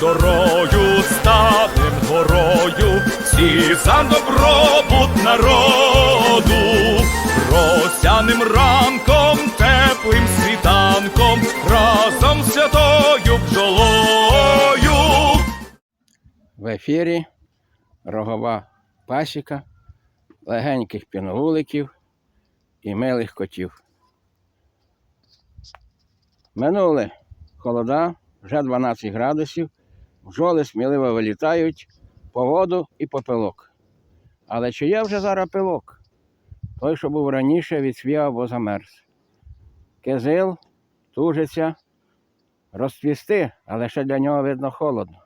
дорою ставим горою, всі за добробут народу, росяним ранком, теплим світанком, разом з святою бджолою. В ефірі рогова пасіка, легеньких піновуликів і милих котів. Минули холода, вже 12 градусів, бджоли сміливо вилітають по воду і по пилок. Але чи є вже зараз пилок? Той, що був раніше, відсвів або замерз. Кизил тужиться розцвісти, але ще для нього видно холодно.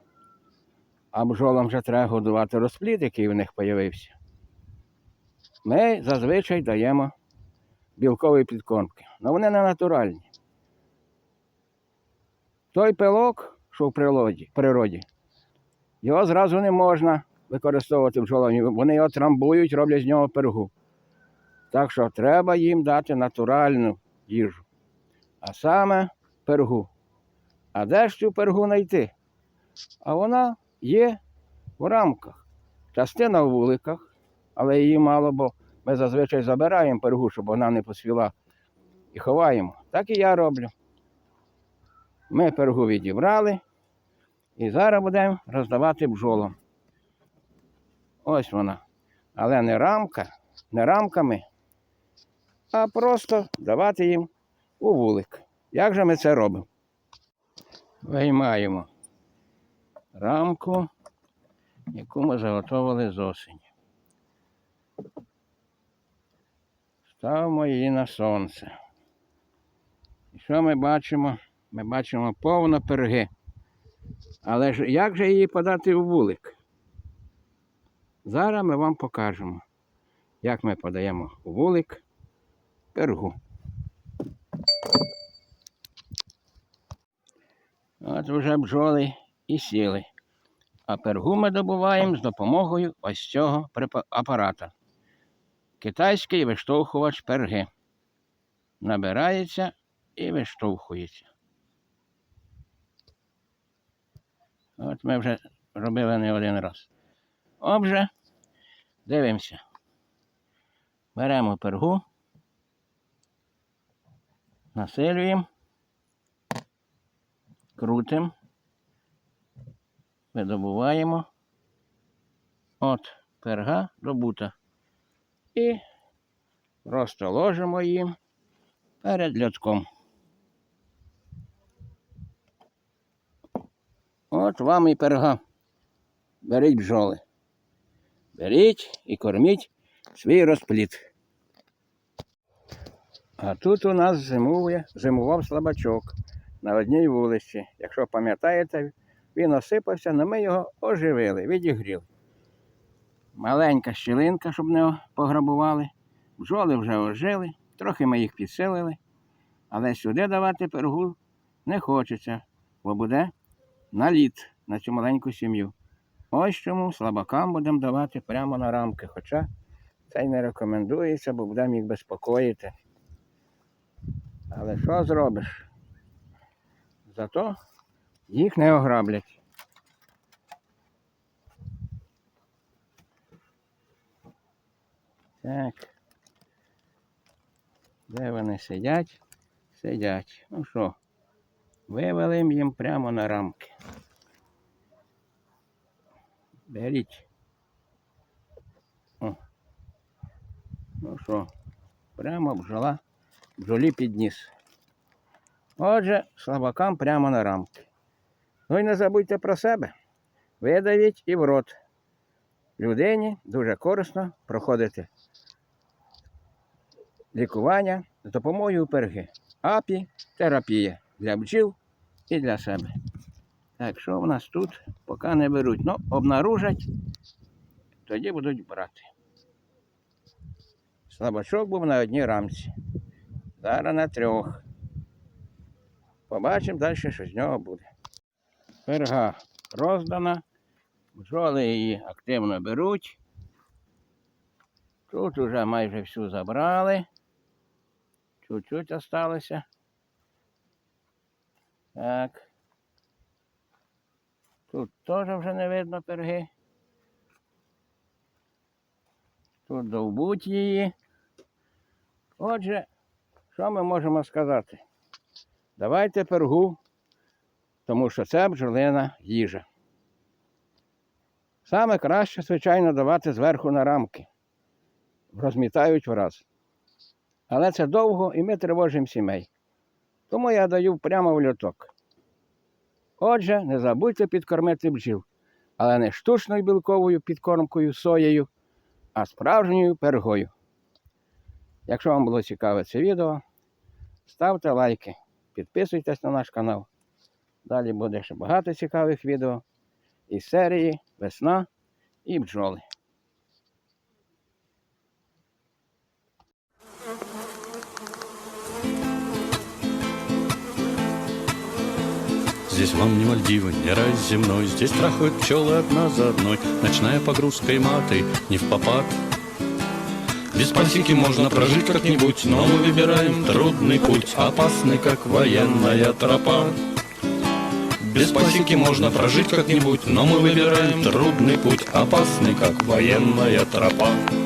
А бджолам вже треба годувати розплід, який в них з'явився. Ми зазвичай даємо білкові підкормки. але вони не натуральні. Той пилок, що в природі, природі, його зразу не можна використовувати бджолам. Вони його трамбують, роблять з нього пергу. Так що треба їм дати натуральну їжу. А саме пергу. А де ж цю пергу знайти? А вона є в рамках. Частина в вуликах, але її мало, бо ми зазвичай забираємо пергу, щоб вона не посвіла і ховаємо. Так і я роблю. Ми пергу відібрали і зараз будемо роздавати бджолам. Ось вона. Але не рамка, не рамками, а просто давати їм у вулик. Як же ми це робимо? Виймаємо рамку, яку ми заготовили з осені. Ставимо її на сонце. І що ми бачимо? Ми бачимо повно перги. Але ж як же її подати у вулик? Зараз ми вам покажемо, як ми подаємо у вулик пергу. От вже бджоли і сіли. А пергу ми добуваємо з допомогою ось цього апарата. Китайський виштовхувач перги. Набирається і виштовхується. От ми вже робили не один раз. Отже, дивимося. Беремо пергу, насилюємо, крутимо, видобуваємо. От перга добута. І просто ложимо їм перед льотком. От вам і перга. Беріть бджоли. Беріть і корміть свій розплід. А тут у нас зимує, зимував слабачок на одній вулиці. Якщо пам'ятаєте, він осипався, але ми його оживили, відігріли. Маленька щілинка, щоб не пограбували. Бджоли вже ожили, трохи ми їх підсилили, але сюди давати пергу не хочеться, бо буде наліт на цю маленьку сім'ю. Ось чому слабакам будемо давати прямо на рамки, хоча це й не рекомендується, бо будемо їх безпокоїти. Але що зробиш? Зато їх не ограблять. Так. Де вони сидять? Сидять. Ну що, вивели їм прямо на рамки. Беріть. О. Ну що, прямо бджола, бджолі підніс. Отже, слабакам прямо на рамки. Ну і не забудьте про себе. Видавіть і в рот. Людині дуже корисно проходити лікування з допомогою перги. Апі терапія для бджіл і для себе. Так, що в нас тут поки не беруть. Ну, обнаружать, тоді будуть брати. Слабачок був на одній рамці. Зараз на трьох. Побачимо далі, що з нього буде. Перга роздана. Бджоли її активно беруть. Тут уже майже всю забрали. Чуть-чуть осталося. Так. Тут теж вже не видно перги. Тут довбуть її. Отже, що ми можемо сказати? Давайте пергу, тому що це бджолина їжа. Саме краще, звичайно, давати зверху на рамки. Розмітають враз. Але це довго і ми тривожимо сімей. Тому я даю прямо в льоток. Отже, не забудьте підкормити бджіл, але не штучною білковою підкормкою соєю, а справжньою пергою. Якщо вам було цікаве це відео, ставте лайки, підписуйтесь на наш канал. Далі буде ще багато цікавих відео із серії Весна і бджоли. Здесь вам не Мальдивы, не рай земной Здесь трахают пчелы одна за одной Ночная погрузка и маты не в попад Без пасеки можно прожить как-нибудь Но мы выбираем трудный путь Опасный, как военная тропа без пасеки можно прожить как-нибудь, но мы выбираем трудный путь, опасный, как военная тропа.